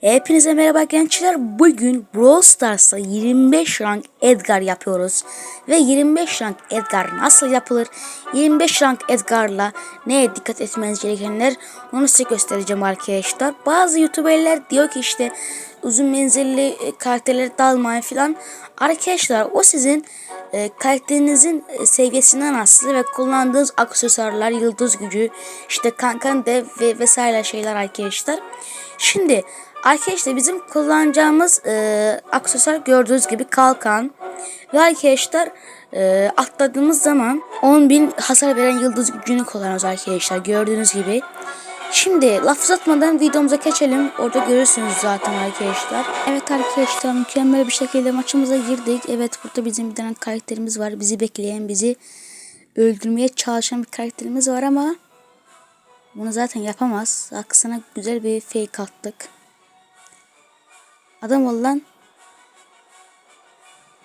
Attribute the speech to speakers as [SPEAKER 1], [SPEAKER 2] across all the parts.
[SPEAKER 1] Hepinize merhaba gençler. Bugün Brawl Stars'ta 25 rank Edgar yapıyoruz. Ve 25 rank Edgar nasıl yapılır? 25 rank Edgar'la neye dikkat etmeniz gerekenler onu size göstereceğim arkadaşlar. Bazı YouTuber'ler diyor ki işte uzun menzilli e, karakterlere dalmayın falan. Arkadaşlar o sizin e, karakterinizin e, seviyesinden aslı ve kullandığınız aksesuarlar, yıldız gücü, işte kankan dev ve vesaire şeyler arkadaşlar. Şimdi arkadaşlar bizim kullanacağımız e, aksesuar gördüğünüz gibi kalkan ve arkadaşlar e, atladığımız zaman 10.000 hasar veren yıldız gücünü kullanıyoruz arkadaşlar gördüğünüz gibi. Şimdi laf uzatmadan videomuza geçelim. Orada görürsünüz zaten arkadaşlar. Evet arkadaşlar mükemmel bir şekilde maçımıza girdik. Evet burada bizim bir tane karakterimiz var. Bizi bekleyen, bizi öldürmeye çalışan bir karakterimiz var ama bunu zaten yapamaz. Aksana güzel bir fake attık. Adam ol lan.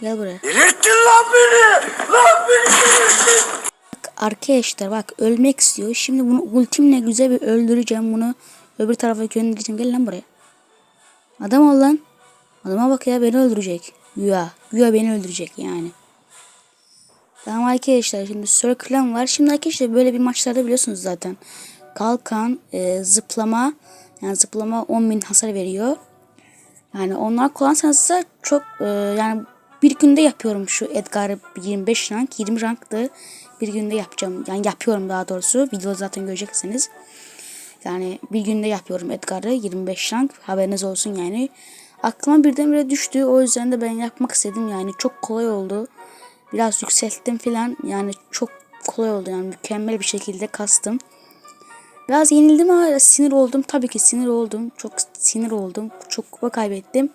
[SPEAKER 1] Gel buraya.
[SPEAKER 2] Delirttin lan beni! Lan beni delirttin!
[SPEAKER 1] Bak arkadaşlar bak ölmek istiyor. Şimdi bunu ultimle güzel bir öldüreceğim bunu. Öbür tarafa göndereceğim. Gel lan buraya. Adam ol lan. Adama bak ya beni öldürecek. Güya. Güya beni öldürecek yani. Tamam arkadaşlar şimdi Circle'ım var. Şimdi arkadaşlar böyle bir maçlarda biliyorsunuz zaten. Kalkan, e, zıplama. Yani zıplama 10.000 hasar veriyor. Yani onlar kullansanız da çok e, yani bir günde yapıyorum şu Edgar'ı 25 rank 20 ranktı. Bir günde yapacağım. Yani yapıyorum daha doğrusu. Videoda zaten göreceksiniz. Yani bir günde yapıyorum Edgar'ı 25 rank. Haberiniz olsun yani. Aklıma birdenbire düştü. O yüzden de ben yapmak istedim yani. Çok kolay oldu. Biraz yükselttim filan. Yani çok kolay oldu yani. Mükemmel bir şekilde kastım. Biraz yenildim ama sinir oldum. Tabii ki sinir oldum. Çok sinir oldum. Çok kupa kaybettim.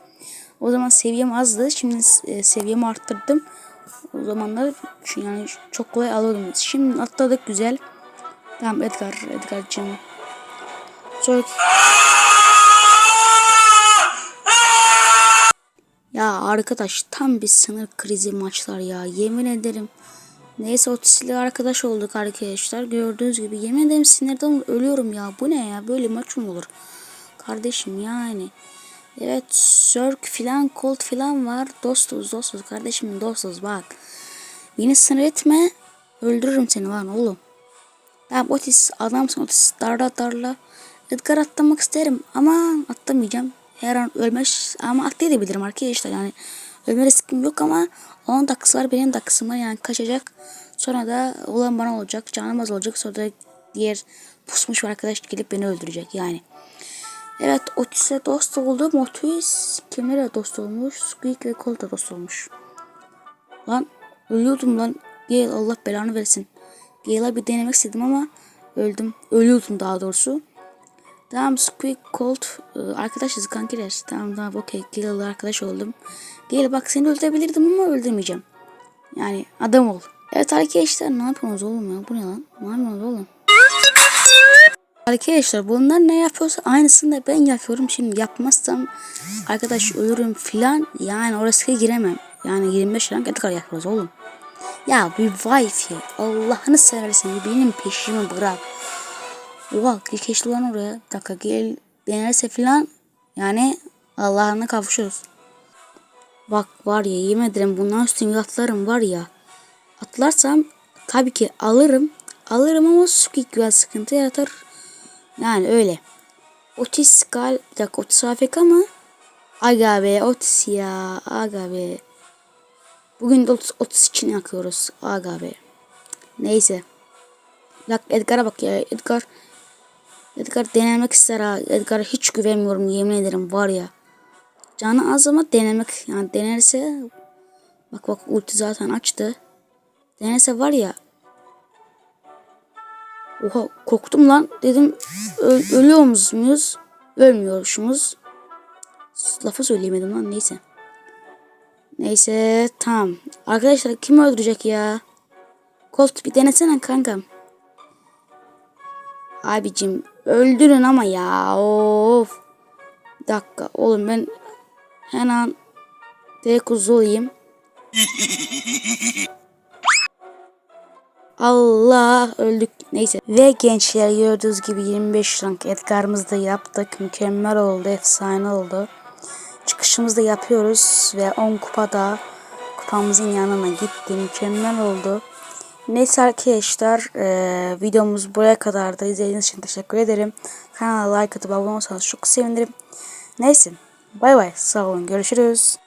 [SPEAKER 1] O zaman seviyem azdı. Şimdi e, seviyemi arttırdım. O zamanlar yani çok kolay alıyordum. Şimdi atladık güzel. Tamam Edgar, Edgar'cığım. Çok... Ya arkadaş tam bir sınır krizi maçlar ya. Yemin ederim. Neyse otisli arkadaş olduk arkadaşlar. Gördüğünüz gibi yemin ederim sinirden ölüyorum ya. Bu ne ya? Böyle maç mı olur? Kardeşim yani. Evet Sörk filan Colt filan var. Dostuz dostuz kardeşim dostuz bak. Beni sınır etme. Öldürürüm seni lan oğlum. Tamam Otis adamsın Otis darla darla. Edgar atlamak isterim ama atlamayacağım. Her an ölmez ama atlayabilirim arkadaşlar yani. Ölme riskim yok ama onun dakikası var benim dakikasım var yani kaçacak. Sonra da olan bana olacak canım az olacak sonra da diğer pusmuş bir arkadaş gelip beni öldürecek yani. Evet Otis'e dost oldum. Otis kimlere dost olmuş? Squeak ve Colt'a dost olmuş. Lan ölüyordum lan. Gale Allah belanı versin. Gale'a bir denemek istedim ama öldüm. Ölüyordum daha doğrusu. Tamam Squeak Colt e, arkadaşız kankiler. Tamam tamam okey Gale'la arkadaş oldum. Gale bak seni öldürebilirdim ama öldürmeyeceğim. Yani adam ol. Evet arkadaşlar ne yapıyorsunuz oğlum ya? Bu ne lan? Ne yapıyorsunuz oğlum? Arkadaşlar bunlar ne yapıyorsa aynısını da ben yapıyorum. Şimdi yapmazsam arkadaş ölürüm filan. Yani orası giremem. Yani 25 rank kadar yapıyoruz oğlum. Ya bir wifi Allah'ını seversen benim peşimi bırak. Oha geçti lan oraya. Bir dakika gel denerse filan. Yani Allah'ına kavuşuruz. Bak var ya yemin ederim bundan üstüne atlarım var ya. Atlarsam tabii ki alırım. Alırım ama Squeak biraz sıkıntı yaratır. Yani öyle. Otis gal bir dakika Otis AFK mı? Aga be Otis ya aga be. Bugün de Otis, Otis için yakıyoruz. Aga be. Neyse. Bak Edgar'a bak ya Edgar. Edgar denemek ister ha. Edgar'a hiç güvenmiyorum yemin ederim var ya. Canı az ama denemek yani denerse bak bak ulti zaten açtı. Denerse var ya Oha korktum lan. Dedim ö- ölüyor muyuz? Ölmüyormuşuz. Lafı söyleyemedim lan neyse. Neyse tamam. Arkadaşlar kim öldürecek ya? Colt bir denesene kankam. Abicim öldürün ama ya. Of. Bir dakika oğlum ben hemen D kuzu olayım. Allah öldük. Neyse. Ve gençler gördüğünüz gibi 25 rank Edgar'ımızı da yaptık. Mükemmel oldu. Efsane oldu. Çıkışımızı da yapıyoruz. Ve 10 kupada kupamızın yanına gitti. Mükemmel oldu. Neyse arkadaşlar eee, videomuz buraya kadardı. İzlediğiniz için teşekkür ederim. Kanala like atıp abone olursanız çok sevinirim. Neyse bay bay sağ olun görüşürüz.